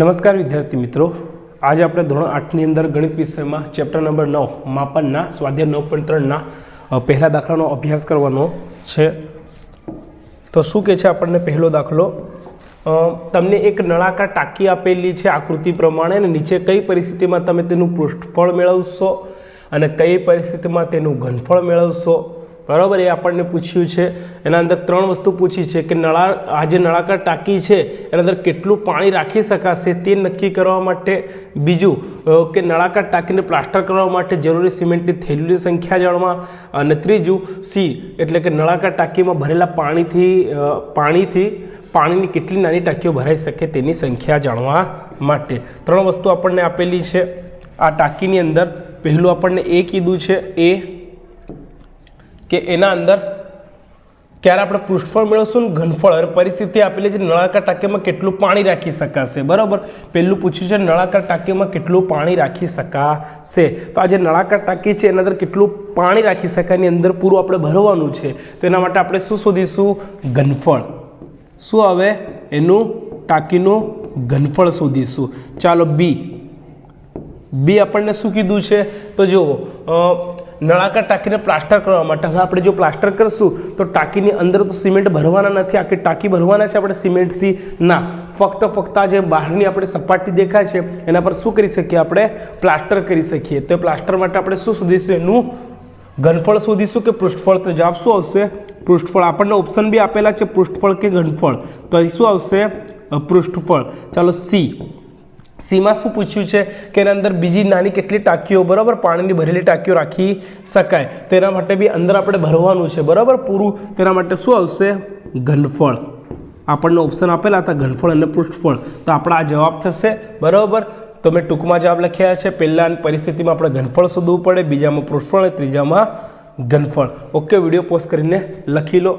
નમસ્કાર વિદ્યાર્થી મિત્રો. આજે આપણે ધોરણ આઠની અંદર ગણિત વિષયમાં ચેપ્ટર નંબર નવ, માપનના, સ્વાધ્યાય નવ પોઈન્ટ ત્રણના પહેલા દાખલાનો અભ્યાસ કરવાનો છે. તો શું કહે છે આપણને પહેલો દાખલો? તમને એક નળાકાર ટાંકી આપેલી છે આકૃતિ પ્રમાણે અને નીચે કઈ પરિસ્થિતિમાં તમે તેનું પૃષ્ઠફળ મેળવશો અને કઈ પરિસ્થિતિમાં તેનું ઘનફળ મેળવશો? બરાબર, એ આપણને પૂછ્યું છે. એના અંદર ત્રણ વસ્તુ પૂછી છે કે નળા, આ જે નળાકાર ટાંકી છે, એના અંદર કેટલું પાણી રાખી શકાશે તે નક્કી કરવા માટે. બીજું કે નળાકાર ટાંકીને પ્લાસ્ટર કરવા માટે જરૂરી સિમેન્ટની થેલીની સંખ્યા જાણવા. અને ત્રીજું, સી, એટલે કે નળાકાર ટાંકીમાં ભરેલા પાણીથી પાણીથી પાણીની કેટલી નાની ટાંકીઓ ભરાઈ શકે તેની સંખ્યા જાણવા માટે. ત્રણ વસ્તુ આપણને આપેલી છે. આ ટાંકીની અંદર પહેલું આપણને એ કીધું છે, એ કે એના અંદર ક્યારે આપણે પૃષ્ઠફળ મેળવશું ઘનફળ. અને પરિસ્થિતિ આપેલી છે, નળાકાર ટાંકીમાં કેટલું પાણી રાખી શકાશે? બરાબર? પહેલું પૂછ્યું છે, નળાકાર ટાંકીમાં કેટલું પાણી રાખી શકાશે? તો આ જે નળાકાર ટાંકી છે, એના અંદર કેટલું પાણી રાખી શકાય, એની અંદર પૂરું આપણે ભરવાનું છે. તો એના માટે આપણે શું શોધીશું? ઘનફળ. શું આવે? એનું ટાંકીનું ઘનફળ શોધીશું. ચાલો બી બી આપણને શું કીધું છે? તો જુઓ નળાકાર ટાંકીને પ્લાસ્ટર કરવા માટે. હવે આપણે જો પ્લાસ્ટર કરશું, તો ટાંકીની અંદર તો સિમેન્ટ ભરવાના નથી, આખી ટાંકી ભરવાના છે આપણે સિમેન્ટથી. ના, ફક્ત ફક્ત આ જે બહારની આપણે સપાટી દેખાય છે, એના પર શું કરી શકીએ આપણે? પ્લાસ્ટર કરી શકીએ. તો એ પ્લાસ્ટર માટે આપણે શું શોધીશું? એનું ઘનફળ શોધીશું કે પૃષ્ઠફળ? તો જવાબ શું આવશે? પૃષ્ઠફળ. આપણને ઓપ્શન બી આપેલા છે, પૃષ્ઠફળ કે ઘનફળ. તો અહીં શું આવશે? પૃષ્ઠફળ. ચાલો સી સીમાં શું પૂછ્યું છે કે એના અંદર બીજી નાની કેટલી ટાંકીઓ, બરાબર? પાણીની ભરેલી ટાંકીઓ રાખી શકાય. તો એના માટે બી અંદર આપણે ભરવાનું છે, બરાબર? પૂરું. તેના માટે શું આવશે? ઘનફળ. આપણને ઓપ્શન આપેલા હતા ઘનફળ અને પૃષ્ઠફળ. તો આપણા આ જવાબ થશે, બરાબર? તો મેં ટૂંકમાં જવાબ લખ્યા છે પહેલાંની પરિસ્થિતિમાં આપણે ઘનફળ શોધવું પડે, બીજામાં પૃષ્ઠફળ અને ત્રીજામાં ઘનફળ. ઓકે વીડિયો પોસ્ટ કરીને લખી લો.